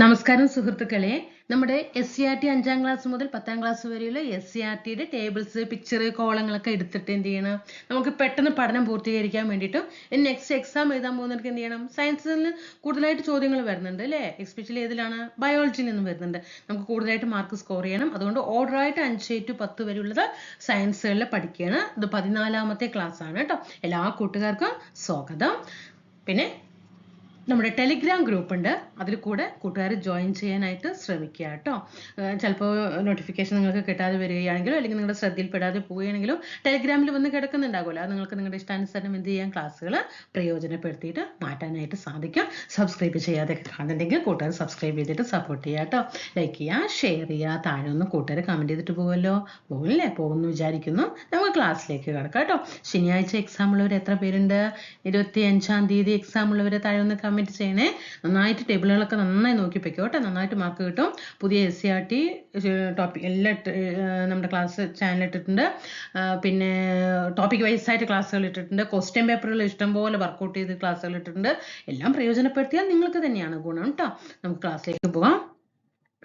നമസ്കാരം സുഹൃത്തുക്കളെ. നമ്മുടെ എസ് സി ആർ ടി അഞ്ചാം ക്ലാസ് മുതൽ പത്താം ക്ലാസ് വരെയുള്ള എസ് സി ആർ ടിയുടെ ടേബിൾസ് പിക്ചർ കോളങ്ങളൊക്കെ എടുത്തിട്ട് എന്ത് ചെയ്യണം? നമുക്ക് പെട്ടെന്ന് പഠനം പൂർത്തീകരിക്കാൻ വേണ്ടിയിട്ടും നെക്സ്റ്റ് എക്സാം എഴുതാൻ പോകുന്നവർക്ക് എന്ത് ചെയ്യണം? സയൻസിൽ കൂടുതലായിട്ട് ചോദ്യങ്ങൾ വരുന്നുണ്ട് അല്ലേ? എക്സ്പെഷ്യലി ഏതിലാണ്? ബയോളജിയിൽ നിന്നും വരുന്നുണ്ട്. നമുക്ക് കൂടുതലായിട്ട് മാർക്ക് സ്കോർ ചെയ്യണം. അതുകൊണ്ട് ഓർഡർ ഓർഡറായിട്ട് അഞ്ച് ടു പത്ത് വരെയുള്ളത് സയൻസുകളിൽ പഠിക്കുകയാണ്. ഇത് പതിനാലാമത്തെ ക്ലാസ് ആണ് കേട്ടോ. എല്ലാ കൂട്ടുകാർക്കും സ്വാഗതം. പിന്നെ നമ്മുടെ ടെലിഗ്രാം ഗ്രൂപ്പ് ഉണ്ട്. അതിൽ കൂടെ കൂട്ടുകാർ ജോയിൻ ചെയ്യാനായിട്ട് ശ്രമിക്കുക കേട്ടോ. ചിലപ്പോൾ നോട്ടിഫിക്കേഷൻ നിങ്ങൾക്ക് കിട്ടാതെ വരികയാണെങ്കിലോ അല്ലെങ്കിൽ നിങ്ങളുടെ ശ്രദ്ധയിൽപ്പെടാതെ പോവുകയാണെങ്കിലോ ടെലിഗ്രാമിൽ വന്ന് കിടക്കുന്നുണ്ടാകുമല്ലോ. അത് നിങ്ങൾക്ക് നിങ്ങളുടെ ഇഷ്ടാനുസരണം എന്ത് ചെയ്യാൻ ക്ലാസ്സുകൾ പ്രയോജനപ്പെടുത്തിയിട്ട് മാറ്റാനായിട്ട് സാധിക്കും. സബ്സ്ക്രൈബ് ചെയ്യാതെ കാണുന്നുണ്ടെങ്കിൽ കൂട്ടുകാർ സബ്സ്ക്രൈബ് ചെയ്തിട്ട് സപ്പോർട്ട് ചെയ്യുക കേട്ടോ. ലൈക്ക് ചെയ്യുക ഷെയർ ചെയ്യുക താഴെ ഒന്ന് കൂട്ടുകാർ കമന്റ് ചെയ്തിട്ട് പോകുമല്ലോ പോകില്ലേ പോകുമെന്ന് വിചാരിക്കുന്നു. നമുക്ക് ക്ലാസ്സിലേക്ക് കിടക്കാം കേട്ടോ. ശനിയാഴ്ച എക്സാം ഉള്ളവർ എത്ര പേരുണ്ട്? ഇരുപത്തി അഞ്ചാം തീയതി എക്സാം ഉള്ളവർ താഴെ ഒന്ന് കമന്റ് ചെയ്യണേ. നന്നായിട്ട് ടേബിളുകളൊക്കെ നന്നായി നോക്കി വെക്കോ കേട്ടോ. നന്നായിട്ട് മാർക്ക് കിട്ടും. പുതിയ S C R T topic എല്ലാ നമ്മുടെ ക്ലാസ് ചാനൽ ഇട്ടിട്ടുണ്ട്. പിന്നെ ടോപ്പിക് വൈസ് ആയിട്ട് ക്ലാസ്സുകൾ ഇട്ടിട്ടുണ്ട്. ക്വസ്റ്റ്യൻ പേപ്പറുകൾ ഇഷ്ടംപോലെ വർക്കൗട്ട് ചെയ്ത് ക്ലാസ്സുകൾ ഇട്ടിട്ടുണ്ട്. എല്ലാം പ്രയോജനപ്പെടുത്തിയാൽ നിങ്ങൾക്ക് തന്നെയാണ് ഗുണം കേട്ടോ. നമുക്ക് ക്ലാസ്സിലേക്ക് പോകാം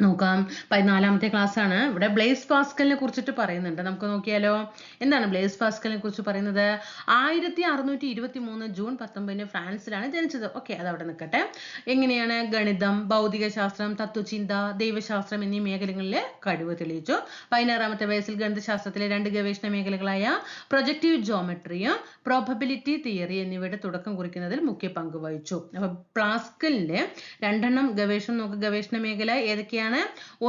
നോക്കാം. പതിനാലാമത്തെ ആണ് ഇവിടെ ബ്ലേസ് പാസ്കലിനെ കുറിച്ചിട്ട് പറയുന്നുണ്ട്. നമുക്ക് നോക്കിയാലോ? എന്താണ് ബ്ലേസ് പാസ്കലിനെ കുറിച്ച് പറയുന്നത്? ആയിരത്തി അറുന്നൂറ്റി ഇരുപത്തി മൂന്ന് ജൂൺ പത്തൊമ്പതിന് ഫ്രാൻസിലാണ് ജനിച്ചത്. ഓക്കെ അത് അവിടെ നിൽക്കട്ടെ. എങ്ങനെയാണ് ഗണിതം ഭൗതിക ശാസ്ത്രം തത്വചിന്ത ദൈവശാസ്ത്രം എന്നീ മേഖലകളിലെ കഴിവ് തെളിയിച്ചു. പതിനാറാമത്തെ വയസ്സിൽ ഗണിതശാസ്ത്രത്തിലെ രണ്ട് ഗവേഷണ മേഖലകളായ പ്രൊജക്റ്റീവ് ജോമെട്രിയും പ്രോബബിലിറ്റി തിയറി എന്നിവയുടെ തുടക്കം കുറിക്കുന്നതിൽ മുഖ്യ പങ്ക് വഹിച്ചു. അപ്പൊ പ്ലാസ്കലിന്റെ രണ്ടെണ്ണം ഗവേഷണം നോക്ക് ഗവേഷണ മേഖല ഏതൊക്കെയാണ്?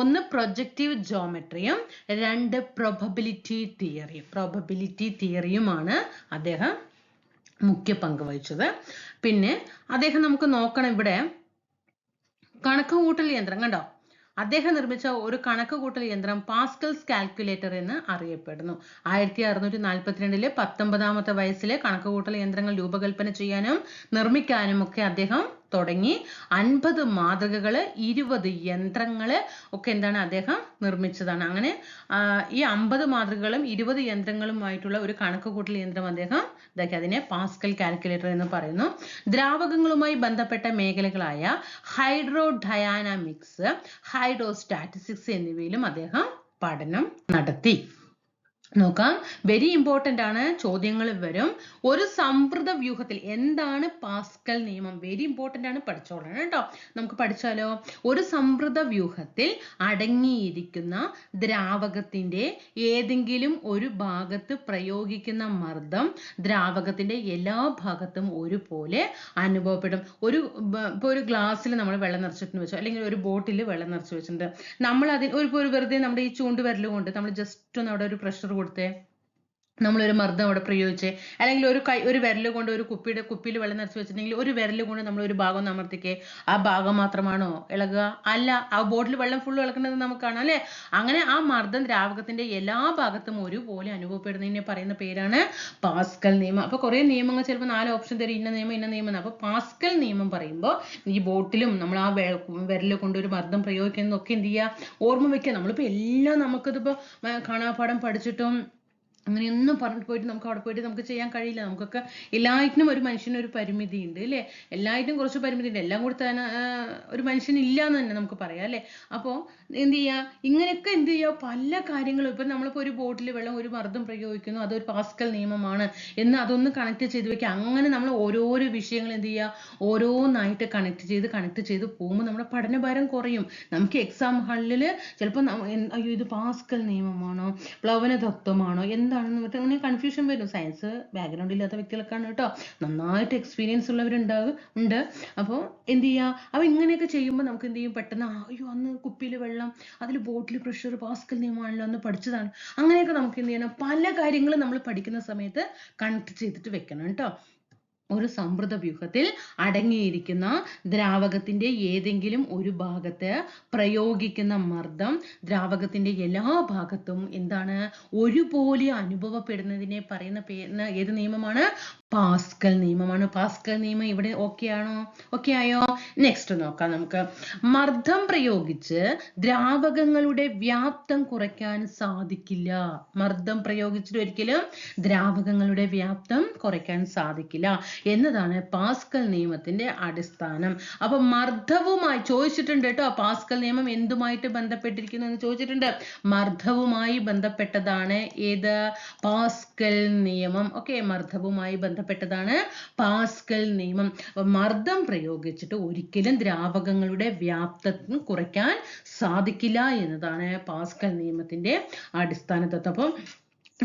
ഒന്ന് പ്രൊജക്റ്റീവ് ജോമെട്രിയും രണ്ട് പ്രോബബിലിറ്റി തിയറി പ്രോബബിലിറ്റി തിയറിയുമാണ് അദ്ദേഹം മുഖ്യ പങ്ക് വഹിച്ചത്. പിന്നെ അദ്ദേഹം നമുക്ക് നോക്കണം ഇവിടെ കണക്ക് കൂട്ടൽ യന്ത്രം കണ്ടോ? അദ്ദേഹം നിർമ്മിച്ച ഒരു കണക്ക് കൂട്ടൽ യന്ത്രം പാസ്കൽസ് കാൽക്കുലേറ്റർ എന്ന് അറിയപ്പെടുന്നു. ആയിരത്തി അറുന്നൂറ്റി നാൽപ്പത്തിരണ്ടിലെ പത്തൊമ്പതാമത്തെ വയസ്സിലെ കണക്ക് കൂട്ടൽ യന്ത്രങ്ങൾ രൂപകൽപ്പന ചെയ്യാനും നിർമ്മിക്കാനും ഒക്കെ അദ്ദേഹം തുടങ്ങി അൻപത് മാതൃകകൾ ഇരുപത് യന്ത്രങ്ങൾ ഒക്കെ എന്താണ് അദ്ദേഹം നിർമ്മിച്ചതാണ്. അങ്ങനെ ഈ അമ്പത് മാതൃകകളും ഇരുപത് യന്ത്രങ്ങളുമായിട്ടുള്ള ഒരു കണക്കുകൂട്ടൽ യന്ത്രം അദ്ദേഹം ഇതാക്കി. അതിനെ പാസ്കൽ കാൽക്കുലേറ്റർ എന്ന് പറയുന്നു. ദ്രാവകങ്ങളുമായി ബന്ധപ്പെട്ട മേഖലകളായ ഹൈഡ്രോ ഡയാനാമിക്സ് ഹൈഡ്രോസ്റ്റാറ്റിസ്റ്റിക്സ് എന്നിവയിലും അദ്ദേഹം പഠനം നടത്തി. നോക്കാം. വെരി ഇമ്പോർട്ടന്റ് ആണ് ചോദ്യങ്ങൾ വരും. ഒരു സമ്പ്രദ വ്യൂഹത്തിൽ എന്താണ് പാസ്കൽ നിയമം? വെരി ഇമ്പോർട്ടന്റ് ആണ് പഠിച്ചോളണം കേട്ടോ. നമുക്ക് പഠിച്ചാലോ? ഒരു സമ്പ്രദ വ്യൂഹത്തിൽ അടങ്ങിയിരിക്കുന്ന ദ്രാവകത്തിന്റെ ഏതെങ്കിലും ഒരു ഭാഗത്ത് പ്രയോഗിക്കുന്ന മർദ്ദം ദ്രാവകത്തിന്റെ എല്ലാ ഭാഗത്തും ഒരുപോലെ അനുഭവപ്പെടും. ഒരു ഇപ്പോൾ ഇപ്പൊ ഒരു ഗ്ലാസ്സിൽ നമ്മൾ വെള്ളം നിറച്ചിട്ടുണ്ട് വെച്ചോ അല്ലെങ്കിൽ ഒരു ബോട്ടിൽ വെള്ളം നിറച്ച് വെച്ചിട്ടുണ്ട്. നമ്മൾ അതിൽ ഒരു വെറുതെ നമ്മുടെ ഈ ചൂണ്ടുവിരൽ കൊണ്ട് നമ്മൾ ജസ്റ്റ് ഒന്ന് അവിടെ ഒരു പ്രഷർ deporte നമ്മളൊരു മർദ്ദം അവിടെ പ്രയോഗിച്ച് അല്ലെങ്കിൽ ഒരു കൈ ഒരു വിരൽ കൊണ്ട് ഒരു കുപ്പിയുടെ കുപ്പിയിൽ വെള്ളം നിറച്ച് വെച്ചിട്ടുണ്ടെങ്കിൽ ഒരു വിരൽ കൊണ്ട് നമ്മൾ ഒരു ഭാഗം അമർത്തിക്കേ ആ ഭാഗം മാത്രമാണോ ഇളകുക? അല്ല ആ ബോട്ടിൽ വെള്ളം ഫുള്ള് ഇളക്കുന്നത് നമുക്കാണ് അല്ലെ? അങ്ങനെ ആ മർദ്ദം ദ്രാവകത്തിന്റെ എല്ലാ ഭാഗത്തും ഒരുപോലെ അനുഭവപ്പെടുന്നതിനെ പറയുന്ന പേരാണ് പാസ്കൽ നിയമം. അപ്പൊ കുറെ നിയമങ്ങൾ ചിലപ്പോൾ നാല് ഓപ്ഷൻ തരും. ഇന്ന നിയമം ഇന്ന നിയമം. അപ്പൊ പാസ്കൽ നിയമം പറയുമ്പോൾ ഈ ബോട്ടിലും നമ്മൾ ആ വിരൽ കൊണ്ട് ഒരു മർദ്ദം പ്രയോഗിക്കുന്നതൊക്കെ എന്ത് ചെയ്യുക? ഓർമ്മ വെക്കുക. നമ്മളിപ്പോ എല്ലാം നമുക്കിതിപ്പോ കാണാപാഠം പഠിച്ചിട്ടും അങ്ങനെയൊന്നും പറഞ്ഞിട്ട് പോയിട്ട് നമുക്ക് അവിടെ പോയിട്ട് നമുക്ക് ചെയ്യാൻ കഴിയില്ല. നമുക്കൊക്കെ എല്ലാറ്റിനും ഒരു മനുഷ്യന് ഒരു പരിമിതി ഉണ്ട് അല്ലേ? എല്ലാറ്റിനും കുറച്ച് പരിമിതി ഉണ്ട് എല്ലാം കൂടി തന്നെ ഒരു മനുഷ്യന് ഇല്ല എന്ന് തന്നെ നമുക്ക് പറയാം അല്ലേ? അപ്പോൾ എന്ത് ചെയ്യുക ഇങ്ങനെയൊക്കെ എന്ത് ചെയ്യുക പല കാര്യങ്ങളും ഇപ്പം നമ്മളിപ്പോൾ ഒരു ബോട്ടിൽ വെള്ളം ഒരു മർദ്ദം പ്രയോഗിക്കുന്നു അതൊരു പാസ്കൽ നിയമമാണ് എന്ന് അതൊന്ന് കണക്ട് ചെയ്ത് വെക്കുക. അങ്ങനെ നമ്മൾ ഓരോരോ വിഷയങ്ങൾ എന്ത് ചെയ്യുക ഓരോന്നായിട്ട് കണക്ട് ചെയ്ത് കണക്ട് ചെയ്ത് പോകുമ്പോൾ നമ്മുടെ പഠനഭാരം കുറയും. നമുക്ക് എക്സാം ഹാളിൽ ചിലപ്പോൾ അയ്യോ ഇത് പാസ്കൽ നിയമമാണോ? പ്ലവന തത്വമാണോ എന്താണെന്ന് പറഞ്ഞിട്ട് അങ്ങനെ കൺഫ്യൂഷൻ വരും സയൻസ് ബാക്ക്ഗ്രൗണ്ട് ഇല്ലാത്ത വ്യക്തികൾക്കാണ് കേട്ടോ നന്നായിട്ട് എക്സ്പീരിയൻസ് ഉള്ളവരുണ്ടാവും ഉണ്ട്. അപ്പോൾ എന്ത് ചെയ്യുക അപ്പോൾ ഇങ്ങനെയൊക്കെ ചെയ്യുമ്പോൾ നമുക്ക് എന്ത് ചെയ്യും? പെട്ടെന്ന് അയ്യോ അന്ന് കുപ്പിയിൽ വെള്ളം അതിൽ ബോട്ടിൽ പ്രഷർ പാസ്കൽ നിയമമാണല്ലോ അന്ന് പഠിച്ചതാണ്. അങ്ങനെയൊക്കെ നമുക്ക് എന്ത് ചെയ്യണം? പല കാര്യങ്ങളും നമ്മൾ പഠിക്കുന്ന സമയത്ത് കണക്ട് ചെയ്തിട്ട് വെക്കണം കേട്ടോ. ഒരു സമ്പ്രദ വ്യൂഹത്തിൽ അടങ്ങിയിരിക്കുന്ന ദ്രാവകത്തിന്റെ ഏതെങ്കിലും ഒരു ഭാഗത്ത് പ്രയോഗിക്കുന്ന മർദ്ദം ദ്രാവകത്തിന്റെ എല്ലാ ഭാഗത്തും എന്താണ് ഒരുപോലെ അനുഭവപ്പെടുന്നതിനെ പറയുന്ന ഏത് നിയമമാണ്? പാസ്കൽ നിയമമാണ്. പാസ്കൽ നിയമം ഇവിടെ ഓക്കെ ആണോ? ഓക്കെ ആയോ? നെക്സ്റ്റ് നോക്കാം നമുക്ക്. മർദ്ദം പ്രയോഗിച്ച് ദ്രാവകങ്ങളുടെ വ്യാപ്തം കുറയ്ക്കാൻ സാധിക്കില്ല. മർദ്ദം പ്രയോഗിച്ചിട്ട് ഒരിക്കലും ദ്രാവകങ്ങളുടെ വ്യാപ്തം കുറയ്ക്കാൻ സാധിക്കില്ല. എന്നതാണ് പാസ്കൽ നിയമത്തിന്റെ അടിസ്ഥാനം. അപ്പൊ മർദ്ദവുമായി ചോദിച്ചിട്ടുണ്ട് കേട്ടോ. പാസ്കൽ നിയമം എന്തുമായിട്ട് ബന്ധപ്പെട്ടിരിക്കുന്നു എന്ന് ചോദിച്ചിട്ടുണ്ട്. മർദ്ദവുമായി ബന്ധപ്പെട്ടതാണ് ഏത്? പാസ്കൽ നിയമം. ഓക്കെ മർദ്ദവുമായി ബന്ധപ്പെട്ടതാണ് പാസ്കൽ നിയമം. മർദ്ദം പ്രയോഗിച്ചിട്ട് ഒരിക്കലും ദ്രാവകങ്ങളുടെ വ്യാപ്തം കുറയ്ക്കാൻ സാധിക്കില്ല എന്നതാണ് പാസ്കൽ നിയമത്തിന്റെ അടിസ്ഥാന തത്വം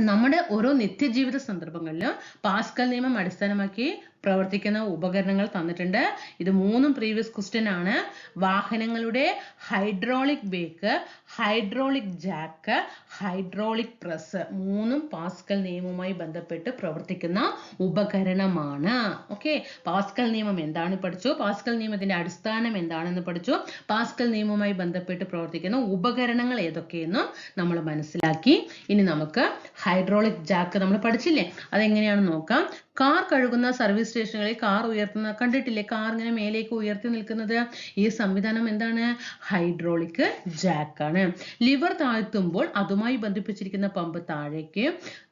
നമ്മുടെ ഓരോ നിത്യജീവിത സന്ദർഭങ്ങളിലും പാസ്കൽ നിയമം അടിസ്ഥാനമാക്കി പ്രവർത്തിക്കുന്ന ഉപകരണങ്ങൾ തന്നിട്ടുണ്ട്. ഇത് മൂന്നും പ്രീവിയസ് ക്വസ്റ്റ്യൻ ആണ്. വാഹനങ്ങളുടെ hydraulic brake hydraulic jack hydraulic press മൂന്നും പാസ്കൽ നിയമവുമായി ബന്ധപ്പെട്ട് പ്രവർത്തിക്കുന്ന ഉപകരണമാണ്. ഓക്കെ പാസ്കൽ നിയമം എന്താണ് പഠിച്ചു? പാസ്കൽ നിയമത്തിന്റെ അടിസ്ഥാനം എന്താണെന്ന് പഠിച്ചു. പാസ്കൽ നിയമവുമായി ബന്ധപ്പെട്ട് പ്രവർത്തിക്കുന്ന ഉപകരണങ്ങൾ ഏതൊക്കെയെന്നും നമ്മൾ മനസ്സിലാക്കി. ഇനി നമുക്ക് ഹൈഡ്രോളിക് ജാക്ക് നമ്മൾ പഠിച്ചില്ലേ? അതെങ്ങനെയാണെന്ന് നോക്കാം. കാർ കഴുകുന്ന സർവീസ് സ്റ്റേഷനുകളിൽ കാർ ഉയർത്തുന്ന കണ്ടിട്ടില്ലേ? കാർ ഇങ്ങനെ മേലേക്ക് ഉയർത്തി നിൽക്കുന്നത്. ഈ സംവിധാനം എന്താണ്? ഹൈഡ്രോളിക് ജാക്കാണ്. ലിവർ താഴ്ത്തുമ്പോൾ അതുമായി ബന്ധിപ്പിച്ചിരിക്കുന്ന പമ്പ് താഴേക്ക്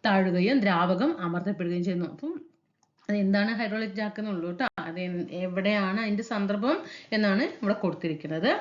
താഴുകയും ദ്രാവകം അമർത്തപ്പെടുകയും ചെയ്യുന്നു. അപ്പം അതെന്താണ് ഹൈഡ്രോളിക് ജാക്ക് എന്നുള്ളൂ കേട്ടോ അത് എവിടെയാണ് അതിന്റെ സന്ദർഭം എന്നാണ് ഇവിടെ കൊടുത്തിരിക്കുന്നത്.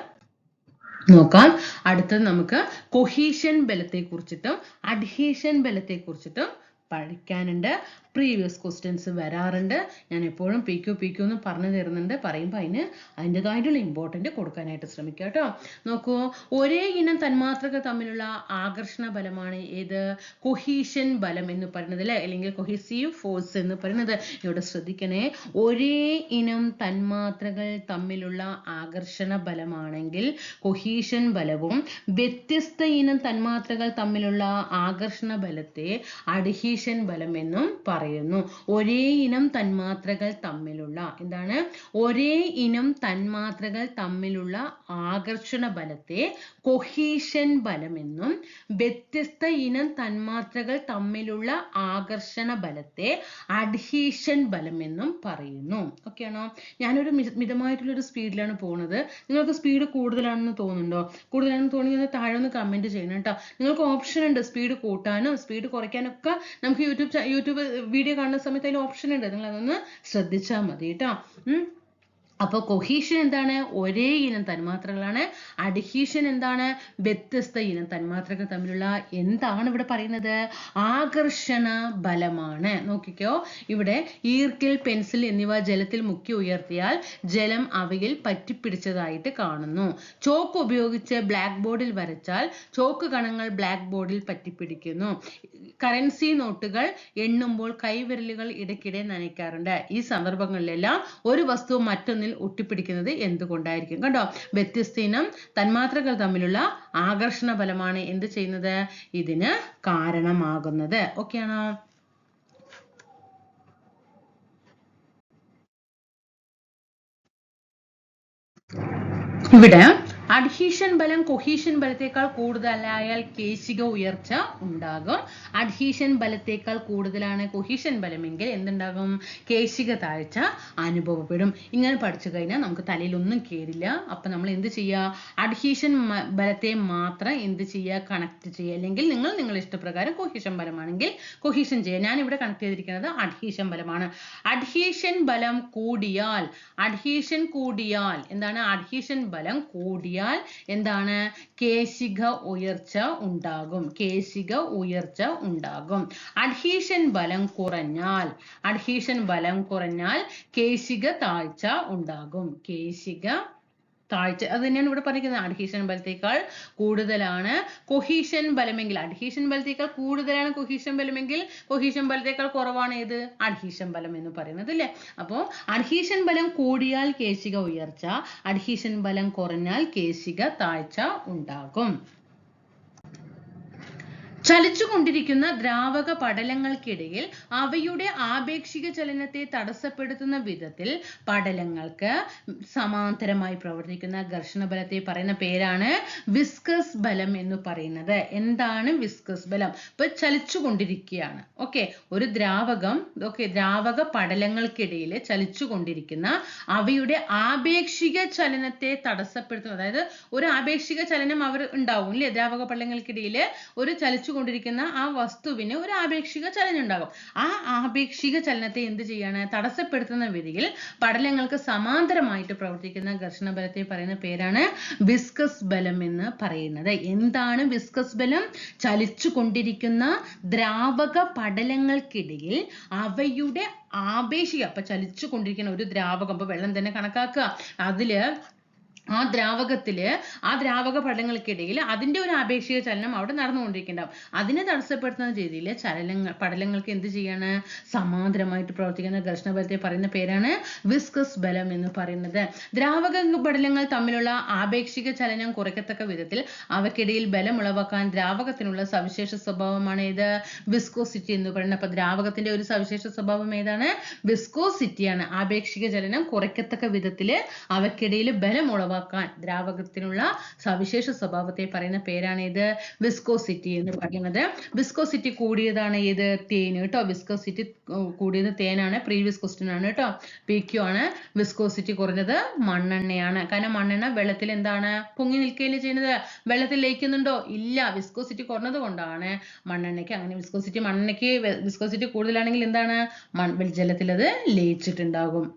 നോക്കാം. അടുത്തത് നമുക്ക് കൊഹീഷൻ ബലത്തെ കുറിച്ചിട്ടും അഡ്ഹീഷൻ ബലത്തെ കുറിച്ചിട്ടും പഠിക്കാനുണ്ട്. പ്രീവിയസ് ക്വസ്റ്റ്യൻസ് വരാറുണ്ട്. ഞാൻ എപ്പോഴും പി ക്യു പി ക്യു എന്ന് പറഞ്ഞു തരുന്നുണ്ട്. പറയുമ്പോൾ അതിന് അതിന്റെതായിട്ടുള്ള ഇമ്പോർട്ടന്റ് കൊടുക്കാനായിട്ട് ശ്രമിക്കുക കേട്ടോ. നോക്കൂ ഒരേ ഇനം തന്മാത്രകൾ തമ്മിലുള്ള ആകർഷണ ബലമാണ് ഏത്? കൊഹീഷൻ ബലം എന്ന് പറയുന്നത് അല്ലേ? അല്ലെങ്കിൽ കൊഹീസീവ് ഫോഴ്സ് എന്ന് പറയുന്നത്. ഇവിടെ ശ്രദ്ധിക്കണേ. ഒരേ ഇനം തന്മാത്രകൾ തമ്മിലുള്ള ആകർഷണ ബലമാണെങ്കിൽ കൊഹീഷൻ ബലവും വ്യത്യസ്ത ഇനം തന്മാത്രകൾ തമ്മിലുള്ള ആകർഷണ ബലത്തെ അഡ്ഹീഷൻ ബലം എന്നും പറയുന്നു. ഒരേ ഇനം തന്മാത്രകൾ തമ്മിലുള്ള എന്താണ്? ഒരേ ഇനം തന്മാത്രകൾ തമ്മിലുള്ള ആകർഷണ ബലത്തെ കൊഹീഷൻ ബലം എന്നും വ്യത്യസ്ത ഇനം തന്മാത്രകൾ തമ്മിലുള്ള ആകർഷണ ബലത്തെ അഡ്ഹീഷൻ ബലം എന്നും പറയുന്നു. ഓക്കെ ആണോ ഞാനൊരു മിതമായിട്ടുള്ള ഒരു സ്പീഡിലാണ് പോകുന്നത് നിങ്ങൾക്ക് സ്പീഡ് കൂടുതലാണെന്ന് തോന്നുന്നുണ്ടോ? കൂടുതലാണെന്ന് തോന്നി താഴെ ഒന്ന് കമന്റ് ചെയ്യണം കേട്ടോ. നിങ്ങൾക്ക് ഓപ്ഷൻ ഉണ്ട് സ്പീഡ് കൂട്ടാനും സ്പീഡ് കുറയ്ക്കാനും ഒക്കെ നമുക്ക് യൂട്യൂബ് യൂട്യൂബ് വീഡിയോ കാണുന്ന സമയത്ത് അതിൽ ഓപ്ഷൻ ഉണ്ട്. നിങ്ങൾ അതൊന്ന് ശ്രദ്ധിച്ചാൽ മതി കേട്ടോ അപ്പോൾ കൊഹീഷൻ എന്താണ്? ഒരേ ഇനം തന്മാത്രകളാണ്. അഡ്ഹീഷൻ എന്താണ്? വ്യത്യസ്ത ഇനം തന്മാത്രകൾ തമ്മിലുള്ള എന്താണ് ഇവിടെ പറയുന്നത്? ആകർഷണ ബലമാണ്. നോക്കിക്കോ. ഇവിടെ ഈർക്കിൽ പെൻസിൽ എന്നിവ ജലത്തിൽ മുക്കി ഉയർത്തിയാൽ ജലം അവയിൽ പറ്റിപ്പിടിച്ചതായിട്ട് കാണുന്നു. ചോക്ക് ഉപയോഗിച്ച് ബ്ലാക്ക് ബോർഡിൽ വരച്ചാൽ ചോക്ക് കണങ്ങൾ ബ്ലാക്ക് ബോർഡിൽ പറ്റിപ്പിടിക്കുന്നു. കറൻസി നോട്ടുകൾ എണ്ണുമ്പോൾ കൈവിരലുകൾ ഇടയ്ക്കിടെ നനയ്ക്കാറുണ്ട്. ഈ സന്ദർഭങ്ങളിലെല്ലാം ഒരു വസ്തു മറ്റൊന്നിൽ ഒട്ടിപ്പിടിക്കുന്നത് എന്തുകൊണ്ടായിരിക്കും? കണ്ടോ? വ്യത്യസ്ത ഇനം തന്മാത്രകൾ തമ്മിലുള്ള ആകർഷണ ബലമാണ് എന്ത് ചെയ്യുന്നത്? ഇതിന് കാരണമാകുന്നത്. ഓക്കെ ആണോ? ഇവിടെ അഡ്ഹീഷൻ ബലം കൊഹീഷൻ ബലത്തേക്കാൾ കൂടുതലായാൽ കേശിക ഉയർച്ച ഉണ്ടാകും. അഡ്ഹീഷൻ ബലത്തേക്കാൾ കൂടുതലാണ് കൊഹീഷൻ ബലമെങ്കിൽ എന്തുണ്ടാകും? കേശിക താഴ്ച അനുഭവപ്പെടും. ഇങ്ങനെ പഠിച്ചു കഴിഞ്ഞാൽ നമുക്ക് തലയിൽ ഒന്നും കേറില്ല അപ്പൊ നമ്മൾ എന്ത് ചെയ്യുക? അഡ്ഹീഷൻ ബലത്തെ മാത്രം എന്ത് ചെയ്യുക? കണക്ട് ചെയ്യുക. അല്ലെങ്കിൽ നിങ്ങൾ നിങ്ങളുടെ ഇഷ്ടപ്രകാരം കൊഹീഷൻ ബലമാണെങ്കിൽ കൊഹീഷൻ ചെയ്യുക. ഞാൻ ഇവിടെ കണക്ട് ചെയ്തിരിക്കുന്നത് അഡ്ഹീഷൻ ബലമാണ്. അഡ്ഹീഷൻ ബലം കൂടിയാൽ അഡ്ഹീഷൻ കൂടിയാൽ എന്താണ്? അഡ്ഹീഷൻ ബലം കൂടിയാൽ എന്താണ്? കേശിക ഉയർച്ച ഉണ്ടാകും. കേശിക ഉയർച്ച ഉണ്ടാകും. അഡ്ഹീഷൻ ബലം കുറഞ്ഞാൽ അഡ്ഹീഷൻ ബലം കുറഞ്ഞാൽ കേശിക താഴ്ച ഉണ്ടാകും. കേശിക താഴ്ച. അത് തന്നെയാണ് ഇവിടെ പറഞ്ഞിരിക്കുന്നത്. അഡ്ഹീഷൻ ബലത്തേക്കാൾ കൂടുതലാണ് കൊഹീഷൻ ബലമെങ്കിൽ. അഡ്ഹീഷൻ ബലത്തേക്കാൾ കൂടുതലാണ് കൊഹീഷൻ ബലമെങ്കിൽ കൊഹീഷൻ ബലത്തേക്കാൾ കുറവാണ് ഏത്? അഡ്ഹീഷൻ ബലം എന്ന് പറയുന്നത് അല്ലേ? അപ്പോൾ അഡ്ഹീഷൻ ബലം കൂടിയാൽ കേശിക ഉയർച്ച അഡ്ഹീഷൻ ബലം കുറഞ്ഞാൽ കേശിക താഴ്ച ഉണ്ടാകും. ചലിച്ചുകൊണ്ടിരിക്കുന്ന ദ്രാവക പടലങ്ങൾക്കിടയിൽ അവയുടെ ആപേക്ഷിക ചലനത്തെ തടസ്സപ്പെടുത്തുന്ന വിധത്തിൽ പടലങ്ങൾക്ക് സമാന്തരമായി പ്രവർത്തിക്കുന്ന ഘർഷണ ബലത്തെ പറയുന്ന പേരാണ് വിസ്കസ് ബലം എന്ന് പറയുന്നത്. എന്താണ് വിസ്കസ് ബലം? ഇപ്പൊ ചലിച്ചുകൊണ്ടിരിക്കുകയാണ്. ഓക്കെ ഒരു ദ്രാവകം ഓക്കെ ദ്രാവക പടലങ്ങൾക്കിടയിൽ ചലിച്ചുകൊണ്ടിരിക്കുന്ന അവയുടെ ആപേക്ഷിക ചലനത്തെ തടസ്സപ്പെടുത്തുന്ന അതായത് ഒരു ആപേക്ഷിക ചലനം അവർ ഉണ്ടാവും ഇല്ലേ? ദ്രാവക പടലങ്ങൾക്കിടയിൽ ഒരു ചലിച്ചുകൊണ്ടിരിക്കുന്ന ആ വസ്തുവിന് ഒരു ആപേക്ഷിക ചലനം ഉണ്ടാകും. ആ ആപേക്ഷിക ചലനത്തെ എന്ത് ചെയ്യാണ്? തടസ്സപ്പെടുത്തുന്ന വിധിയിൽ പടലങ്ങൾക്ക് സമാന്തരമായിട്ട് പ്രവർത്തിക്കുന്ന ഘർഷണ ബലത്തെ പറയുന്ന പേരാണ് വിസ്കസ് ബലം എന്ന് പറയുന്നത്. എന്താണ് വിസ്കസ് ബലം? ചലിച്ചു കൊണ്ടിരിക്കുന്ന ദ്രാവക പടലങ്ങൾക്കിടയിൽ അവയുടെ ആപേക്ഷിക അപ്പൊ ചലിച്ചു കൊണ്ടിരിക്കുന്ന ഒരു ദ്രാവകം ഇപ്പൊ വെള്ളം തന്നെ കണക്കാക്കുക. അതിൽ ആ ദ്രാവകത്തിൽ ആ ദ്രാവക പടലങ്ങൾക്കിടയിൽ അതിന്റെ ഒരു ആപേക്ഷിക ചലനം അവിടെ നടന്നുകൊണ്ടിരിക്കുന്നുണ്ടാവും. അതിനെ തടസ്സപ്പെടുത്തുന്ന രീതിയിൽ ചലനങ്ങൾ പടലങ്ങൾക്ക് എന്ത് ചെയ്യാണ്? സമാന്തരമായിട്ട് പ്രവർത്തിക്കുന്ന ഘർഷണ ബലത്തെ പറയുന്ന പേരാണ് വിസ്കസ് ബലം എന്ന് പറയുന്നത്. ദ്രാവക പടലങ്ങൾ തമ്മിലുള്ള ആപേക്ഷിക ചലനം കുറയ്ക്കത്തക്ക വിധത്തിൽ അവക്കിടയിൽ ബലം ഉളവാക്കാൻ ദ്രാവകത്തിനുള്ള സവിശേഷ സ്വഭാവമാണ് ഏത്? വിസ്കോസിറ്റി എന്ന് പറയുന്നത് അപ്പൊ ദ്രാവകത്തിന്റെ ഒരു സവിശേഷ സ്വഭാവം ഏതാണ്? വിസ്കോസിറ്റിയാണ് ആപേക്ഷിക ചലനം കുറയ്ക്കത്തക്ക വിധത്തിൽ അവക്കിടയിൽ ബലം ഉളവാക്കാൻ ദ്രാവകത്തിനുള്ള സവിശേഷ സ്വഭാവത്തെ പറയുന്ന പേരാണ് ഇത് വിസ്കോസിറ്റി എന്ന് പറയുന്നത്. വിസ്കോസിറ്റി കൂടിയതാണ് ഏത്? തേൻ കേട്ടോ. വിസ്കോസിറ്റി കൂടിയത് തേനാണ്. പ്രീവിയസ് ക്വസ്റ്റ്യൻ ആണ് കേട്ടോ. പി ക്യു ആണ്. വിസ്കോസിറ്റി കുറഞ്ഞത് മണ്ണെണ്ണയാണ്. കാരണം മണ്ണെണ്ണ വെള്ളത്തിൽ എന്താണ്? പൊങ്ങി നിൽക്കുകയല്ലേ ചെയ്യുന്നത്? വെള്ളത്തിൽ ലയിക്കുന്നുണ്ടോ? ഇല്ല. വിസ്കോസിറ്റി കുറഞ്ഞത് കൊണ്ടാണ് മണ്ണെണ്ണയ്ക്ക് അങ്ങനെ വിസ്കോസിറ്റി മണ്ണെണ്ണയ്ക്ക് വിസ്കോസിറ്റി കൂടുതലാണെങ്കിൽ എന്താണ്? ജലത്തിൽ അത് ലയിച്ചിട്ടുണ്ടാകും.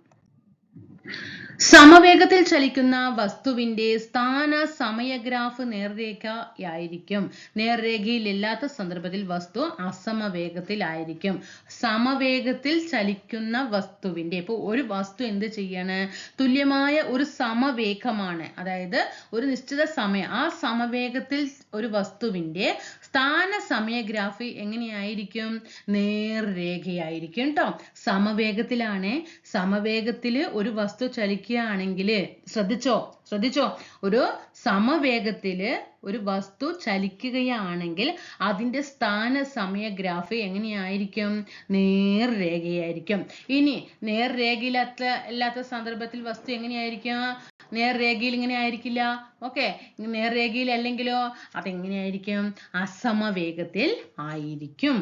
സമവേഗത്തിൽ ചലിക്കുന്ന വസ്തുവിന്റെ സ്ഥാന സമയ ഗ്രാഫ് നേർരേഖയായിരിക്കും. നേർരേഖയിലില്ലാത്ത സന്ദർഭത്തിൽ വസ്തു അസമവേഗത്തിലായിരിക്കും. സമവേഗത്തിൽ ചലിക്കുന്ന വസ്തുവിന്റെ ഇപ്പോൾ ഒരു വസ്തു എന്ത് ചെയ്യാണ്? തുല്യമായ ഒരു സമവേഗമാണ്. അതായത് ഒരു നിശ്ചിത സമയം ആ സമവേഗത്തിൽ ഒരു വസ്തുവിന്റെ സ്ഥാന സമയ ഗ്രാഫ് എങ്ങനെയായിരിക്കും? നേർരേഖയായിരിക്കും കേട്ടോ സമവേഗത്തിലാണ്. സമവേഗത്തിൽ ഒരു വസ്തു ചലിക്കുകയാണെങ്കിൽ ശ്രദ്ധിച്ചോ? ശ്രദ്ധിച്ചോ? ഒരു സമവേഗത്തിൽ ഒരു വസ്തു ചലിക്കുകയാണെങ്കിൽ അതിന്റെ സ്ഥാന സമയ ഗ്രാഫ് എങ്ങനെയായിരിക്കും? നേർരേഖയായിരിക്കും. ഇനി നേർരേഖയില്ലാത്ത ഇല്ലാത്ത സന്ദർഭത്തിൽ വസ്തു എങ്ങനെയായിരിക്കും? നേർരേഖയിൽ ഇങ്ങനെ ആയിരിക്കില്ല. ഓക്കെ. നേർരേഖയിൽ അല്ലെങ്കിലോ അതെങ്ങനെയായിരിക്കും? അസമവേഗത്തിൽ ആയിരിക്കും.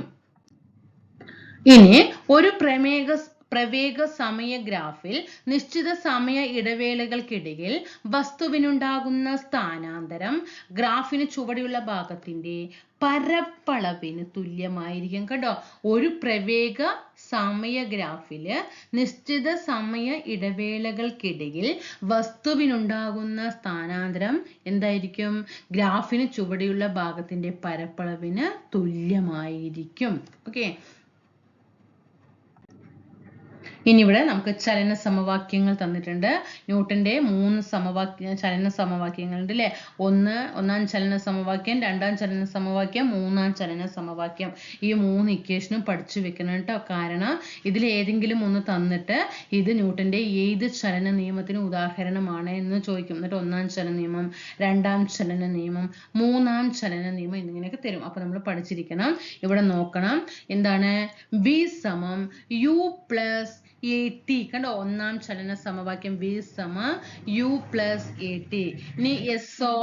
ഇനി ഒരു പ്രമേക പ്രവേഗ സമയ ഗ്രാഫിൽ നിശ്ചിത സമയ ഇടവേളകൾക്കിടയിൽ വസ്തുവിനുണ്ടാകുന്ന സ്ഥാനാന്തരം ഗ്രാഫിന് ചുവടെയുള്ള ഭാഗത്തിന്റെ പരപ്പളവിന് തുല്യമായിരിക്കും കേട്ടോ. ഒരു പ്രവേഗ സമയ ഗ്രാഫിൽ നിശ്ചിത സമയ ഇടവേളകൾക്കിടയിൽ വസ്തുവിനുണ്ടാകുന്ന സ്ഥാനാന്തരം എന്തായിരിക്കും? ഗ്രാഫിന് ചുവടെയുള്ള ഭാഗത്തിന്റെ പരപ്പളവിന് തുല്യമായിരിക്കും. ഓക്കെ ഇനി ഇവിടെ നമുക്ക് ചലന സമവാക്യങ്ങൾ തന്നിട്ടുണ്ട്. ന്യൂട്ടന്റെ മൂന്ന് സമവാക്യ ചലന സമവാക്യങ്ങൾ ഉണ്ട് അല്ലേ ഒന്ന് ഒന്നാം ചലന സമവാക്യം രണ്ടാം ചലന സമവാക്യം മൂന്നാം ചലന സമവാക്യം. ഈ മൂന്ന് ഇക്വേഷനും പഠിച്ചു വെക്കണം കേട്ടോ കാരണം ഇതിൽ ഏതെങ്കിലും ഒന്ന് തന്നിട്ട് ഇത് ന്യൂട്ടന്റെ ഏത് ചലന നിയമത്തിന് ഉദാഹരണമാണ് എന്ന് ചോദിക്കും. എന്നിട്ട് ഒന്നാം ചലന നിയമം രണ്ടാം ചലന നിയമം മൂന്നാം ചലന നിയമം എന്നിങ്ങനെയൊക്കെ തരും. അപ്പൊ നമ്മൾ പഠിച്ചിരിക്കണം. ഇവിടെ നോക്കണം. എന്താണ്? ബി സമം യു പ്ലസ് എ ടി കണ്ടോ? ഒന്നാം ചലന സമവാക്യം വി സമ യു പ്ലസ് എ ടി ഇനി S oh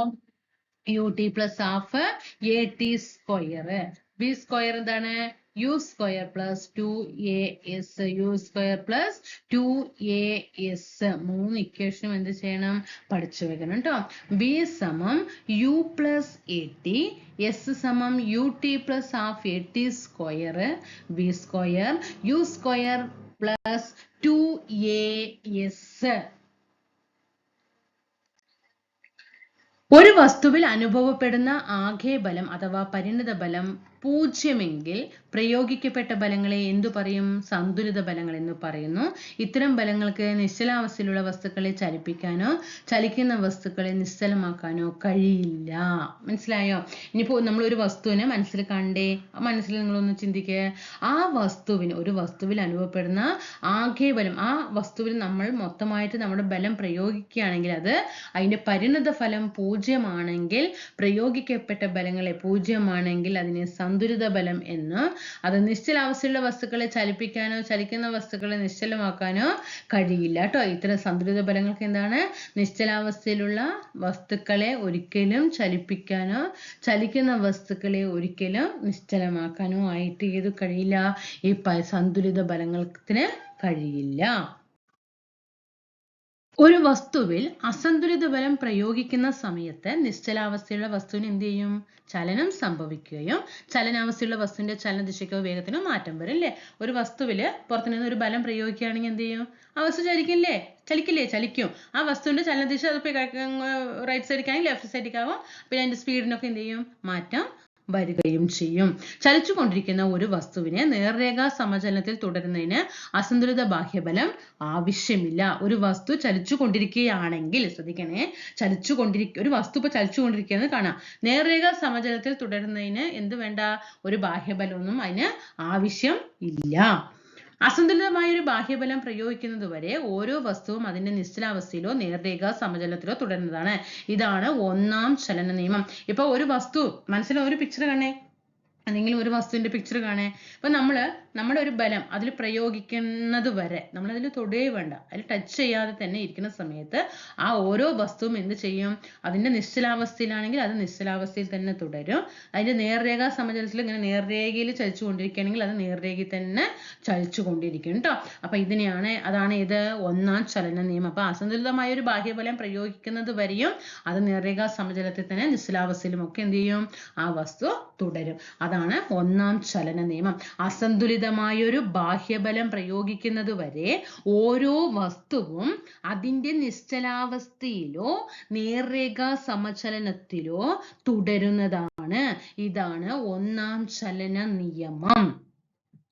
U T plus half A T square V square എന്താണ്? U square plus two A S U square plus two A S മൂന്ന് ഇക്വേഷനും എന്ത് ചെയ്യണം? പഠിച്ചു വെക്കണം കേട്ടോ ബി സമം U plus A T S സമം U T plus half A T square B square U square plus two ഒരു വസ്തുവിൽ അനുഭവപ്പെടുന്ന ആകെ ബലം അഥവാ പരിണിത ബലം പൂജ്യമെങ്കിൽ പ്രയോഗിക്കപ്പെട്ട ബലങ്ങളെ എന്തു പറയും? സന്തുലിത ബലങ്ങൾ എന്ന് പറയുന്നു. ഇത്തരം ബലങ്ങൾക്ക് നിശ്ചലാവസ്ഥയിലുള്ള വസ്തുക്കളെ ചലിപ്പിക്കാനോ ചലിക്കുന്ന വസ്തുക്കളെ നിശ്ചലമാക്കാനോ കഴിയില്ല. മനസ്സിലായോ? ഇനിയിപ്പോ നമ്മൾ ഒരു വസ്തുവിനെ മനസ്സിൽ കണ്ടേ മനസ്സിൽ നിങ്ങളൊന്ന് ചിന്തിക്കുക ആ വസ്തുവിന് ഒരു വസ്തുവിൽ അനുഭവപ്പെടുന്ന ആകെ ബലം ആ വസ്തുവിൽ നമ്മൾ മൊത്തമായിട്ട് നമ്മുടെ ബലം പ്രയോഗിക്കുകയാണെങ്കിൽ അത് അതിന്റെ പരിണത ഫലം പൂജ്യമാണെങ്കിൽ പ്രയോഗിക്കപ്പെട്ട ബലങ്ങളെ പൂജ്യമാണെങ്കിൽ അതിനെ സന്തുലിത ബലം എന്ന്. അത് നിശ്ചലാവസ്ഥയുള്ള വസ്തുക്കളെ ചലിപ്പിക്കാനോ ചലിക്കുന്ന വസ്തുക്കളെ നിശ്ചലമാക്കാനോ കഴിയില്ല കേട്ടോ ഇത്തരം സന്തുലിത ബലങ്ങൾക്ക് എന്താണ്? നിശ്ചലാവസ്ഥയിലുള്ള വസ്തുക്കളെ ഒരിക്കലും ചലിപ്പിക്കാനോ ചലിക്കുന്ന വസ്തുക്കളെ ഒരിക്കലും നിശ്ചലമാക്കാനോ ആയിട്ട് ഏത് കഴിയില്ല. ഈ സന്തുലിത ബലങ്ങൾക്ക് കഴിയില്ല. ഒരു വസ്തുവിൽ അസന്തുലിത ബലം പ്രയോഗിക്കുന്ന സമയത്ത് നിശ്ചലാവസ്ഥയുള്ള വസ്തുവിന് എന്ത് ചെയ്യും? ചലനം സംഭവിക്കുകയും ചലനാവസ്ഥയുള്ള വസ്തുവിന്റെ ചലനദിശയ്ക്കോ വേഗത്തിനോ മാറ്റം വരും അല്ലേ ഒരു വസ്തുവിൽ പുറത്തു നിന്ന് ഒരു ബലം പ്രയോഗിക്കുകയാണെങ്കിൽ എന്ത് ചെയ്യും? ആ വസ്തു ചലിക്കില്ലേ? ചലിക്കില്ലേ ചലിക്കും. ആ വസ്തുവിന്റെ ചലനദിശ റൈറ്റ് സൈഡിലേക്കാണെങ്കിൽ ലെഫ്റ്റ് സൈഡിലേക്കാവും പിന്നെ അതിന്റെ സ്പീഡിനൊക്കെ എന്ത് ചെയ്യും? മാറ്റം വരികയും ചെയ്യും. ചലിച്ചുകൊണ്ടിരിക്കുന്ന ഒരു വസ്തുവിനെ നേർരേഖാ സമചലനത്തിൽ തുടരുന്നതിന് അസന്തുലിത ബാഹ്യബലം ആവശ്യമില്ല. ഒരു വസ്തു ചലിച്ചുകൊണ്ടിരിക്കുകയാണെങ്കിൽ ശ്രദ്ധിക്കണേ ചലിച്ചുകൊണ്ടിരിക്കുക ഒരു വസ്തു ഇപ്പൊ ചലിച്ചുകൊണ്ടിരിക്കുകയെന്ന് കാണാം. നേർരേഖാ സമചലനത്തിൽ തുടരുന്നതിന് എന്ത് വേണ്ട? ഒരു ബാഹ്യബലമൊന്നും അതിന് ആവശ്യം ഇല്ല. അസന്തുലിതമായ ഒരു ബാഹ്യബലം പ്രയോഗിക്കുന്നത് വരെ ഓരോ വസ്തുവും അതിന്റെ നിശ്ചലാവസ്ഥയിലോ നേർരേഖാ സമചലത്തിലോ തുടരുന്നതാണ്. ഇതാണ് ഒന്നാം ചലന നിയമം. ഇപ്പൊ ഒരു വസ്തു മനസ്സിൽ ഒരു പിക്ചർ കാണേ? എന്തെങ്കിലും ഒരു വസ്തുവിന്റെ പിക്ചർ കാണേ? ഇപ്പൊ നമ്മൾ നമ്മുടെ ഒരു ബലം അതിൽ പ്രയോഗിക്കുന്നത് വരെ നമ്മൾ അതിൽ തൊടുകയേ വേണ്ട. അതിൽ ടച്ച് ചെയ്യാതെ തന്നെ ഇരിക്കുന്ന സമയത്ത് ആ ഓരോ വസ്തുവും എന്ത് ചെയ്യും? അതിന്റെ നിശ്ചലാവസ്ഥയിലാണെങ്കിൽ അത് നിശ്ചലാവസ്ഥയിൽ തന്നെ തുടരും. അതിന്റെ നേർരേഖാ സമചലത്തിൽ ഇങ്ങനെ നേർരേഖയിൽ ചലിച്ചുകൊണ്ടിരിക്കുകയാണെങ്കിൽ അത് നേർരേഖയിൽ തന്നെ ചലിച്ചുകൊണ്ടിരിക്കും കേട്ടോ അപ്പൊ ഇതിനെയാണ് അതാണ് ഇത് ഒന്നാം ചലന നിയമം. അപ്പൊ അസന്തുലിതമായ ഒരു ബാഹ്യബലം പ്രയോഗിക്കുന്നത് വരെയും അത് നേർരേഖാ സമചലത്തിൽ തന്നെ നിശ്ചലാവസ്ഥയിലും ഒക്കെ എന്ത് ചെയ്യും? ആ വസ്തു തുടരും. അതാണ് ഒന്നാം ചലന നിയമം. അസന്തുലിതമായ ഒരു ബാഹ്യബലം പ്രയോഗിക്കുന്നത് വരെ ഓരോ വസ്തുവും അതിന്റെ നിശ്ചലാവസ്ഥയിലോ നേർരേഖാ സമചലനത്തിലോ തുടരുന്നതാണ്. ഇതാണ് ഒന്നാം ചലന നിയമം.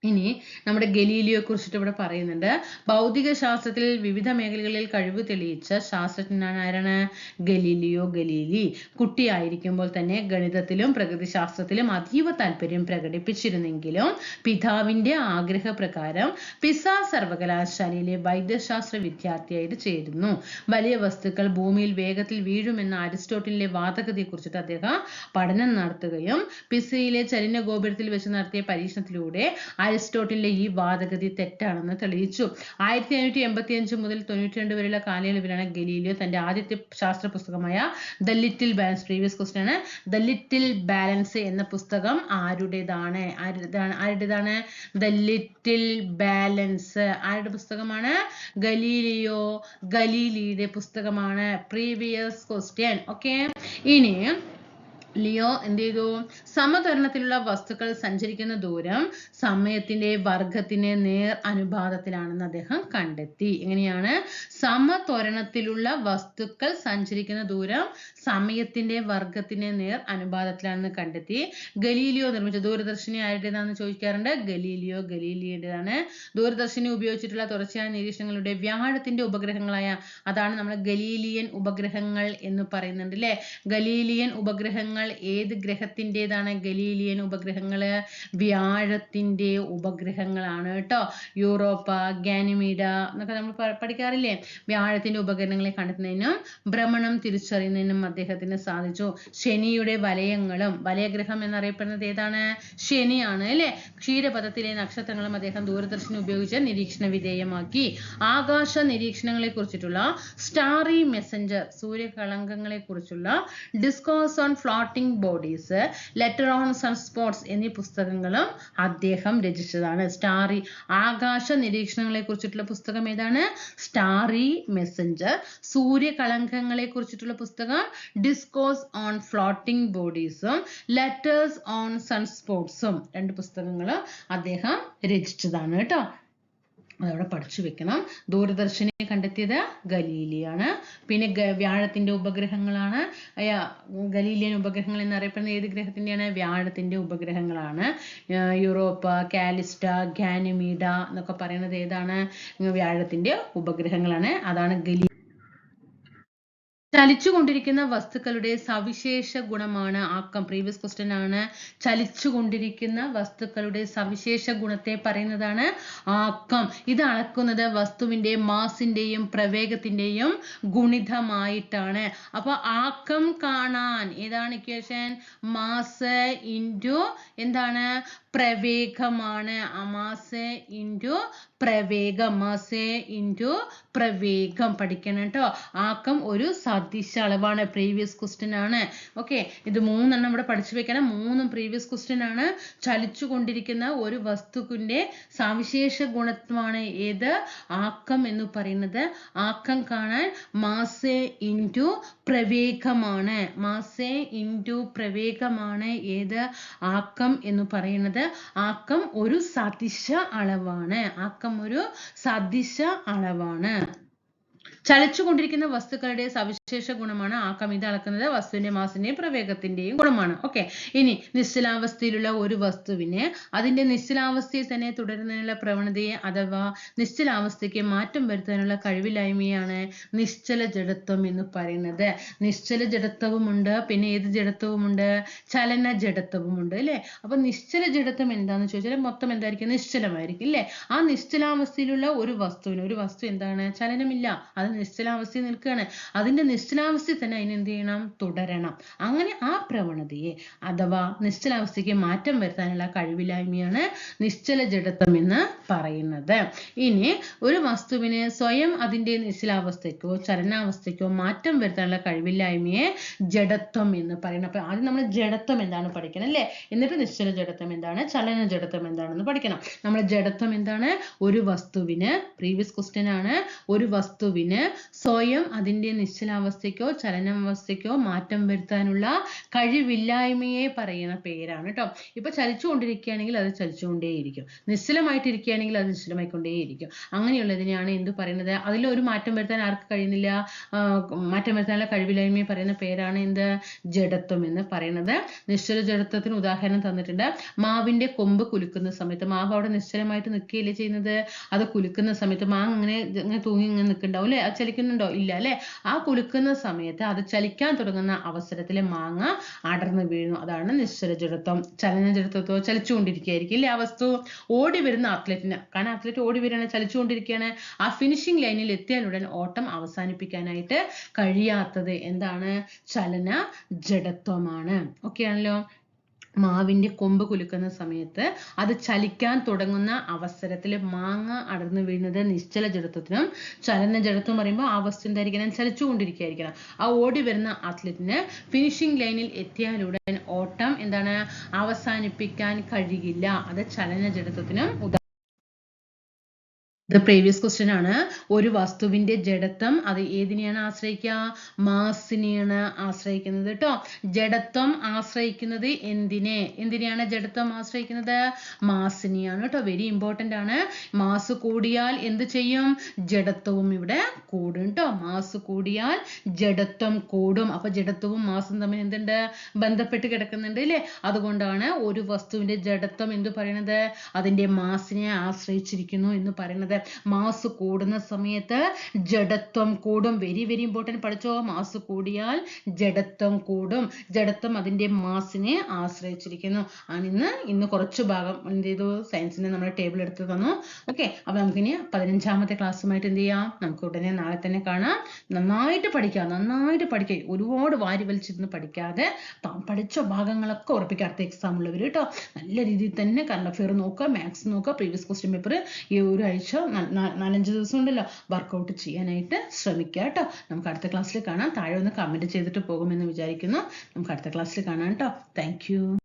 ഇനി നമ്മുടെ ഗലീലിയോയെ കുറിച്ചിട്ട് ഇവിടെ പറയുന്നുണ്ട്. ഭൗതിക ശാസ്ത്രത്തിൽ വിവിധ മേഖലകളിൽ കഴിവ് തെളിയിച്ച ശാസ്ത്രജ്ഞനാണ് ആരാണ് ഗലീലിയോ ഗലീലി? കുട്ടിയായിരിക്കുമ്പോൾ തന്നെ ഗണിതത്തിലും പ്രകൃതിശാസ്ത്രത്തിലും അതീവ താല്പര്യം പ്രകടിപ്പിച്ചിരുന്നെങ്കിലും പിതാവിന്റെ ആഗ്രഹപ്രകാരം പിസ സർവകലാശാലയിലെ വൈദ്യശാസ്ത്ര വിദ്യാർത്ഥിയായിട്ട് ചേരുന്നു. വലിയ വസ്തുക്കൾ ഭൂമിയിൽ വേഗത്തിൽ വീഴുമെന്ന അരിസ്റ്റോട്ടിലിന്റെ വാദഗതിയെ കുറിച്ചിട്ട് അദ്ദേഹം പഠനം നടത്തുകയും പിസയിലെ ചലിന ഗോപുരത്തിൽ വെച്ച് നടത്തിയ പരീക്ഷണത്തിലൂടെ അരിസ്റ്റോട്ടിലിന്റെ ഈ വാദഗതി തെറ്റാണെന്ന് തെളിയിച്ചു. ആയിരത്തി അഞ്ഞൂറ്റി എൺപത്തി അഞ്ച് മുതൽ തൊണ്ണൂറ്റി രണ്ട് വരെയുള്ള കാലയളവിലാണ് ഗലീലിയോ തന്റെ ആദ്യത്തെ ശാസ്ത്ര പുസ്തകമായ the little balance previous question ആണ്. ദ ലിറ്റിൽ ബാലൻസ് എന്ന പുസ്തകം ആരുടേതാണ്? ആരുടേതാണ്? ആരുടേതാണ്? ദ ലിറ്റിൽ ബാലൻസ് ആരുടെ പുസ്തകമാണ്? ഗലീലിയോ ഗലീലിയുടെ പുസ്തകമാണ്. Previous question. ഓക്കെ ഇനി ലിയോ എന്ത് ചെയ്തു? സമതരണത്തിലുള്ള വസ്തുക്കൾ സഞ്ചരിക്കുന്ന ദൂരം സമയത്തിന്റെ വർഗത്തിന് നേർ അനുപാതത്തിലാണെന്ന് അദ്ദേഹം കണ്ടെത്തി. എങ്ങനെയാണ്? സമതരണത്തിലുള്ള വസ്തുക്കൾ സഞ്ചരിക്കുന്ന ദൂരം സമയത്തിന്റെ വർഗത്തിന് നേർ അനുപാതത്തിലാണെന്ന് കണ്ടെത്തി. ഗലീലിയോ നിർമ്മിച്ച ദൂരദർശിനി ആരുടേതാണെന്ന് ചോദിക്കാറുണ്ട്? ഗലീലിയോ ഗലീലിയുടേതാണ്. ദൂരദർശിനി ഉപയോഗിച്ചിട്ടുള്ള തുടർച്ചയായ നിരീക്ഷണങ്ങളുടെ വ്യാഴത്തിന്റെ ഉപഗ്രഹങ്ങളായ അതാണ് നമ്മൾ ഗലീലിയൻ ഉപഗ്രഹങ്ങൾ എന്ന് പറയുന്നുണ്ട് അല്ലേ ഗലീലിയൻ ഉപഗ്രഹങ്ങൾ ഏത് ഗ്രഹത്തിന്റെതാണ്? ഗലീലിയൻ ഉപഗ്രഹങ്ങൾ വ്യാഴത്തിന്റെ ഉപഗ്രഹങ്ങളാണ് കേട്ടോ. യൂറോപ്പ ഗാനിമീഡ എന്നൊക്കെ നമ്മൾ പഠിക്കാറില്ലേ? വ്യാഴത്തിന്റെ ഉപഗ്രഹങ്ങളെ കണ്ടെത്തുന്നതിനും ഭ്രമണം തിരിച്ചറിയുന്നതിനും അദ്ദേഹത്തിന് സാധിച്ചു. ശനിയുടെ വലയങ്ങളും വലയഗ്രഹം എന്നറിയപ്പെടുന്നത് ഏതാണ്? ശനിയാണ് അല്ലേ? ക്ഷീരപഥത്തിലെ നക്ഷത്രങ്ങളും അദ്ദേഹം ദൂരദർശനം ഉപയോഗിച്ച് നിരീക്ഷണ വിധേയമാക്കി. ആകാശ നിരീക്ഷണങ്ങളെ കുറിച്ചിട്ടുള്ള സ്റ്റാറി മെസ്സഞ്ചർ സൂര്യകളങ്കങ്ങളെ കുറിച്ചുള്ള discourse on floating bodies letter on sunspots എന്നീ പുസ്തകങ്ങളും അദ്ദേഹം രചിച്ചതാണ്. സ്റ്റാറി ആകാശ നിരീക്ഷണങ്ങളെ കുറിച്ചിട്ടുള്ള പുസ്തകം ഏതാണ്? സ്റ്റാറി മെസ്സഞ്ചർ സൂര്യകളങ്കങ്ങളെ കുറിച്ചിട്ടുള്ള പുസ്തകം. ഡിസ്കോസ് ഓൺ ഫ്ലോട്ടിംഗ് ബോഡീസും ലെറ്റേഴ്സ് ഓൺ സൺസ്പോട്സും രണ്ട് പുസ്തകങ്ങളും അദ്ദേഹം രചിച്ചതാണ് കേട്ടോ. അതവിടെ പഠിച്ചു വെക്കണം. ദൂരദർശിനി കണ്ടെത്തിയത് ഗലീലിയാണ്. പിന്നെ വ്യാഴത്തിന്റെ ഉപഗ്രഹങ്ങളാണ്. ഗലീലിയൻ ഉപഗ്രഹങ്ങൾ എന്നറിയപ്പെടുന്ന ഏത് ഗ്രഹത്തിന്റെയാണ്? വ്യാഴത്തിന്റെ ഉപഗ്രഹങ്ങളാണ്. യൂറോപ്പ കാലിസ്റ്റ ഗാനിമീഡ എന്നൊക്കെ പറയുന്നത് ഏതാണ്? വ്യാഴത്തിന്റെ ഉപഗ്രഹങ്ങളാണ്. അതാണ് ഗലി ചലിച്ചുകൊണ്ടിരിക്കുന്ന വസ്തുക്കളുടെ സവിശേഷ ഗുണമാണ് ആക്കം. പ്രീവിയസ് ക്വസ്റ്റ്യൻ ആണ്. ചലിച്ചുകൊണ്ടിരിക്കുന്ന വസ്തുക്കളുടെ സവിശേഷ ഗുണത്തെ പറയുന്നതാണ് ആക്കം. ഇത് അളക്കുന്നത് വസ്തുവിന്റെ മാസിന്റെയും പ്രവേഗത്തിന്റെയും ഗുണിതമായിട്ടാണ്. അപ്പൊ ആക്കം കാണാൻ ഏതാണ് ഇക്വേഷൻ മാസ് ഇന്റു എന്താണ്? പ്രവേഗമാണ്. അമാസേ ഇന്റു പ്രവേഗം. മാസ് ഇന്റു പ്രവേഗം. പഠിക്കണം കേട്ടോ. ആക്കം ഒരു സദിശ അളവാണ്. പ്രീവിയസ് ക്വസ്റ്റ്യൻ ആണ്. ഓക്കെ ഇത് മൂന്നെണ്ണം ഇവിടെ പഠിച്ചു വെക്കണം. മൂന്നും പ്രീവിയസ് ക്വസ്റ്റ്യൻ ആണ്. ചലിച്ചു കൊണ്ടിരിക്കുന്ന ഒരു വസ്തുവിന്റെ സവിശേഷ ഗുണത്വമാണ് ഏത്? ആക്കം എന്ന് പറയുന്നത്. ആക്കം കാണാൻ മാസ് ഇന്റു പ്രവേഗമാണ്. മാസ് ഇന്റു പ്രവേഗമാണ് ഏത്? ആക്കം എന്ന് പറയുന്നത്. ആക്കം ഒരു സദിശ അളവാണ്. ആക്കം ഒരു സദിശ അളവാണ്. ചലിച്ചുകൊണ്ടിരിക്കുന്ന വസ്തുക്കളുടെ സവിശേഷ ഗുണമാണ് ആക്കം ഇത് അളക്കുന്നത് വസ്തുവിന്റെ മാസിന്റെയും പ്രവേഗത്തിന്റെയും ഗുണമാണ്. ഓക്കെ ഇനി നിശ്ചലാവസ്ഥയിലുള്ള ഒരു വസ്തുവിനെ അതിന്റെ നിശ്ചലാവസ്ഥയിൽ തന്നെ തുടരുന്നതിനുള്ള പ്രവണതയെ അഥവാ നിശ്ചലാവസ്ഥയ്ക്ക് മാറ്റം വരുത്താനുള്ള കഴിവില്ലായ്മയാണ് നിശ്ചല ജഡത്വം എന്ന് പറയുന്നത്. നിശ്ചല ജഡത്വവുമുണ്ട് പിന്നെ ഏത് ജഡത്വവുമുണ്ട്? ചലന ജഡത്വവുമുണ്ട് അല്ലേ? അപ്പൊ നിശ്ചല ജഡത്വം എന്താണെന്ന് ചോദിച്ചാൽ മൊത്തം എന്തായിരിക്കും? നിശ്ചലമായിരിക്കും അല്ലേ? ആ നിശ്ചലാവസ്ഥയിലുള്ള ഒരു വസ്തുവിന് ഒരു വസ്തു എന്താണ്? ചലനമില്ല. അത് നിശ്ചലാവസ്ഥയിൽ നിൽക്കുകയാണ്. അതിന്റെ നിശ്ചലാവസ്ഥയിൽ തന്നെ അതിനെന്ത് ചെയ്യണം? തുടരണം. അങ്ങനെ ആ പ്രവണതയെ അഥവാ നിശ്ചലാവസ്ഥയ്ക്ക് മാറ്റം വരുത്താനുള്ള കഴിവില്ലായ്മയാണ് നിശ്ചല ജഡത്വം എന്ന് പറയുന്നത്. ഇനി ഒരു വസ്തുവിന് സ്വയം അതിന്റെ നിശ്ചലാവസ്ഥയ്ക്കോ ചലനാവസ്ഥയ്ക്കോ മാറ്റം വരുത്താനുള്ള കഴിവില്ലായ്മയെ ജഡത്വം എന്ന് പറയുന്നത് അപ്പൊ ആദ്യം നമ്മൾ ജഡത്വം എന്താണ് പഠിക്കണം അല്ലേ? എന്നിട്ട് നിശ്ചല ജഡത്വം എന്താണ്? ചലന ജഡത്വം എന്താണെന്ന് പഠിക്കണം. നമ്മൾ ജഡത്വം എന്താണ്? ഒരു വസ്തുവിന് പ്രീവിയസ് ക്വസ്റ്റ്യൻ ആണ്. ഒരു വസ്തുവിന് സ്വയം അതിന്റെ നിശ്ചലാവസ്ഥയ്ക്കോ ചലനാവസ്ഥയ്ക്കോ മാറ്റം വരുത്താനുള്ള കഴിവില്ലായ്മയെ പറയുന്ന പേരാണ് കേട്ടോ ഇപ്പൊ ചലിച്ചുകൊണ്ടിരിക്കുകയാണെങ്കിൽ അത് ചലിച്ചുകൊണ്ടേയിരിക്കും. നിശ്ചലമായിട്ടിരിക്കുകയാണെങ്കിൽ അത് നിശ്ചലമായിക്കൊണ്ടേയിരിക്കും. അങ്ങനെയുള്ളതിനെയാണ് എന്ത് പറയുന്നത്? അതിലൊരു മാറ്റം വരുത്താൻ ആർക്ക് കഴിയുന്നില്ല? മാറ്റം വരുത്താനുള്ള കഴിവില്ലായ്മയെ പറയുന്ന പേരാണ് എന്ത്? ജഡത്വം എന്ന് പറയുന്നത്. നിശ്ചല ജഡത്വത്തിന് ഉദാഹരണം തന്നിട്ടുണ്ട്. മാവിന്റെ കൊമ്പ് കുലുക്കുന്ന സമയത്ത് മാവ് അവിടെ നിശ്ചലമായിട്ട് നിൽക്കുകയല്ലേ ചെയ്യുന്നത്? അത് കുലുക്കുന്ന സമയത്ത് മാങ്ങ ഇങ്ങനെ തൂങ്ങി ഇങ്ങനെ നിൽക്കുന്നുണ്ടാവും അല്ലേ? അത് ചലിക്കുന്നുണ്ടോ? ഇല്ല അല്ലേ? ആ കുലുക്കുന്ന സമയത്ത് അത് ചലിക്കാൻ തുടങ്ങുന്ന അവസരത്തിൽ മാങ്ങ അടർന്നു വീഴുന്നു. അതാണ് നിശ്ചല ജഡത്വം ചലന ജഡത്വത്തോ ചലിച്ചുകൊണ്ടിരിക്കുകയായിരിക്കും. ഇല്ലേ ആ വസ്തു ഓടി വരുന്ന അത്ലറ്റിന് കാരണം അത്ലറ്റ് ഓടി വരികയാണ് ചലിച്ചുകൊണ്ടിരിക്കുകയാണ്. ആ ഫിനിഷിംഗ് ലൈനിൽ എത്തിയാലുടൻ ഓട്ടം അവസാനിപ്പിക്കാനായിട്ട് കഴിയാത്തത് എന്താണ്? ചലന ജഡത്വമാണ് ഓക്കെ ആണല്ലോ? മാവിന്റെ കൊമ്പ് കുലുക്കുന്ന സമയത്ത് അത് ചലിക്കാൻ തുടങ്ങുന്ന അവസരത്തിൽ മാങ്ങ അടർന്നു വീഴുന്നത് നിശ്ചല ജഡത്വത്തിനും ചലന ജഡത്വം പറയുമ്പോൾ ആ വസ്തു എന്തായിരിക്കണം? ചലിച്ചുകൊണ്ടിരിക്കുകയായിരിക്കണം. ആ ഓടി വരുന്ന അത്ലറ്റിന് ഫിനിഷിംഗ് ലൈനിൽ എത്തിയാലുടൻ ഓട്ടം എന്താണ്? അവസാനിപ്പിക്കാൻ കഴിയില്ല. അത് ചലന ജഡത്വത്തിനും ഇത് പ്രീവിയസ് ക്വസ്റ്റ്യൻ ആണ്. ഒരു വസ്തുവിന്റെ ജഡത്വം അത് ഏതിനെയാണ് ആശ്രയിക്കുക മാസിനെയാണ് ആശ്രയിക്കുന്നത് കേട്ടോ ജഡത്വം ആശ്രയിക്കുന്നത് എന്തിനെ? എന്തിനെയാണ് ജഡത്വം ആശ്രയിക്കുന്നത്? മാസിനെയാണ് കേട്ടോ വെരി ഇമ്പോർട്ടന്റ് ആണ്. മാസ് കൂടിയാൽ എന്ത് ചെയ്യും? ജഡത്വവും ഇവിടെ കൂടും കേട്ടോ മാസ് കൂടിയാൽ ജഡത്വം കൂടും. അപ്പൊ ജഡത്വവും മാസും തമ്മിൽ എന്തുണ്ട്? ബന്ധപ്പെട്ട് കിടക്കുന്നുണ്ട് അല്ലേ അതുകൊണ്ടാണ് ഒരു വസ്തുവിന്റെ ജഡത്വം എന്ത് പറയുന്നത് അതിന്റെ മാസിനെ ആശ്രയിച്ചിരിക്കുന്നു എന്ന് മാസ് കൂടുന്ന സമയത്ത് ജഡത്വം കൂടും. വെരി വെരി ഇമ്പോർട്ടന്റ് പഠിച്ചോ? മാസ് കൂടിയാൽ ജഡത്വം കൂടും. ജഡത്വം അതിന്റെ മാസിനെ ആശ്രയിച്ചിരിക്കുന്നു. ആണ് ഇന്ന് കുറച്ച് ഭാഗം എന്ത് ചെയ്തു? സയൻസിന്റെ നമ്മൾ ടേബിൾ എടുത്ത് തന്നു. ഓക്കെ അപ്പം നമുക്കിനി പതിനഞ്ചാമത്തെ ക്ലാസ്സുമായിട്ട് എന്ത് ചെയ്യാം? നമുക്ക് ഉടനെ നാളെ തന്നെ കാണാം. നന്നായിട്ട് പഠിക്കാം. നന്നായിട്ട് പഠിക്കുക ഒരുപാട് വാരി വലിച്ചിരുന്ന് പഠിക്കാതെ പഠിച്ച ഭാഗങ്ങളൊക്കെ ഉറപ്പിക്കുക അടുത്ത എക്സാം ഉള്ളവർ കേട്ടോ. നല്ല രീതിയിൽ തന്നെ കറണ്ട് അഫെയർ നോക്കുക. മാത്സ് നോക്കുക. പ്രീവിയസ് ക്വസ്റ്റ്യൻ പേപ്പർ ഈ ഒരാഴ്ച നാലഞ്ച് ദിവസം ഉണ്ടല്ലോ വർക്കൗട്ട് ചെയ്യാനായിട്ട് ശ്രമിക്കുക കേട്ടോ. നമുക്ക് അടുത്ത ക്ലാസ്സിൽ കാണാം. താഴെ ഒന്ന് കമന്റ് ചെയ്തിട്ട് പോകുമെന്ന് വിചാരിക്കുന്നു. നമുക്ക് അടുത്ത ക്ലാസ്സിൽ കാണാം കേട്ടോ. താങ്ക്